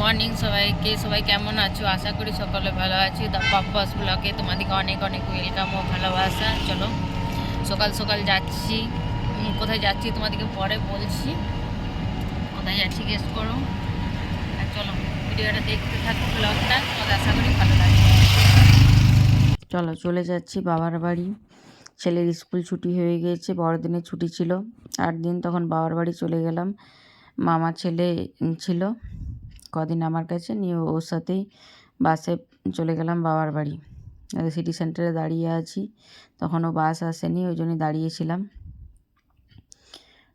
Morning সবাইকে, সবাই কেমন আছো? আশা করি সকলে ভালো আছি। দ্য পাপ্পাস ব্লগে তোমাদেরকে অনেক অনেক ওয়েলকাম ও ভালোবাসা। চলো, সকাল সকাল যাচ্ছি। কোথায় যাচ্ছি তোমাদেরকে পরে বলছি। কোথায় যাচ্ছি গেস করো। আর চলো, ভিডিওটা দেখতে থাকো ব্লগটা তোমাদের আশা করি ভালো লাগবে। চলো, চলে যাচ্ছি বাবার বাড়ি। ছেলের স্কুল ছুটি হয়ে গিয়েছে, বড়দিনের ছুটি ছিল। আট দিন তখন বাবার বাড়ি চলে গেলাম। মামা ছেলে ছিল। কদিন আমার কাছে, নিয়ে ওর সাথেই বাসে চলে গেলাম বাবার বাড়ি। সিটি সেন্টারে দাঁড়িয়ে আছি। তখনও বাস আসেনি, ওই জন্যই দাঁড়িয়েছিলাম।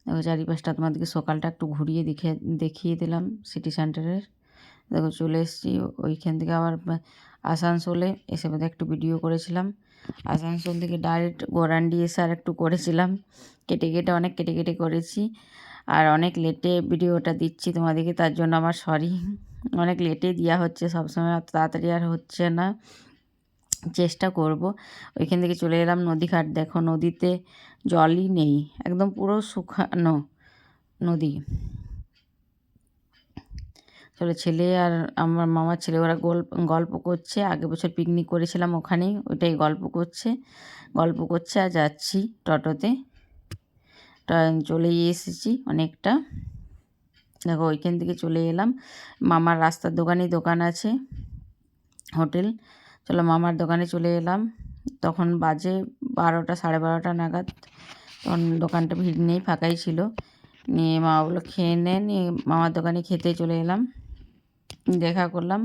দেখো চারিপাশটা তোমাদেরকে সকালটা একটু ঘুরিয়ে দেখে, দেখিয়ে দিলাম সিটি সেন্টারের দেখো চলে এসেছি, ওইখান থেকে আবার আসানসোলে এসে বোধহয় একটু ভিডিও করেছিলাম। আসানসোল থেকে ডাইরেক্ট গোরান্ডি এসে আর একটু করেছিলাম। কেটে কেটে, অনেক কেটে কেটে করেছি। আর অনেক লেটে ভিডিওটা দিচ্ছি তোমাদেরকে, তার জন্য আমার সরি অনেক লেটে দেওয়া হচ্ছে, সবসময় অত তাড়াতাড়ি আর হচ্ছে না। চেষ্টা করব। ওইখান থেকে চলে এলাম নদীঘাট। দেখো নদীতে জলই নেই, একদম পুরো শুকানো নদী। চলো ছেলে আর আমার মামার ছেলে, ওরা গল্প গল্প করছে। আগের বছর পিকনিক করেছিলাম ওখানেই, ওইটাই গল্প করছে। গল্প করছে আর যাচ্ছি টোটোতে। তা চলেই এসেছি অনেকটা। দেখো, ওইখান থেকে চলে এলাম। মামার রাস্তার দোকানেই দোকান আছে, হোটেল। চলো, মামার দোকানে চলে এলাম। তখন বাজে বারোটা, সাড়ে বারোটা নাগাদ। তখন দোকানটা ভিড় নেই ফাঁকাই ছিল। নিয়ে মামাগুলো খেয়ে নেন মামার দোকানে খেতে চলে এলাম। দেখা করলাম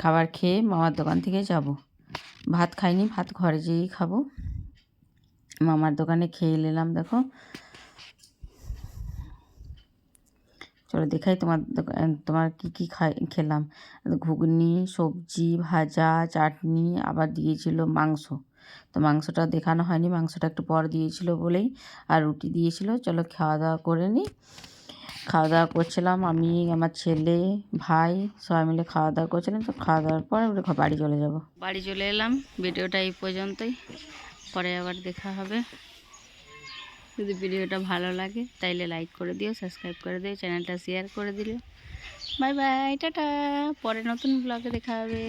খাবার খেয়ে মামার দোকান থেকে যাব। ভাত খাইনি, ভাত ঘরে যেয়েই খাব। মামার দোকানে খেয়ে নিলাম, দেখো। চলো দেখাই তোমার তোমার কী কী খাই, খেলাম। ঘুগনি, সবজি, ভাজা, চাটনি, আবার দিয়েছিল মাংস। তো মাংসটা দেখানো হয়নি, মাংসটা একটু পর দিয়েছিল বলেই। আর রুটি দিয়েছিল, চলো খাওয়া দাওয়া করে নিই খাওয়া দাওয়া করছিলাম আমি, আমার ছেলে, ভাই, সবাই মিলে খাওয়া দাওয়া করছিলাম। তো খাওয়া দাওয়ার পর বাড়ি চলে যাব। বাড়ি চলে এলাম, ভিডিওটা এই পর্যন্তই। পরে আবার দেখা হবে। যদি ভিডিওটা ভালো লাগে, তাইলে লাইক করে দিও সাবস্ক্রাইব করে দিও চ্যানেলটা শেয়ার করে দিলে। Bye bye tata. পরে নতুন ব্লগে দেখা হবে।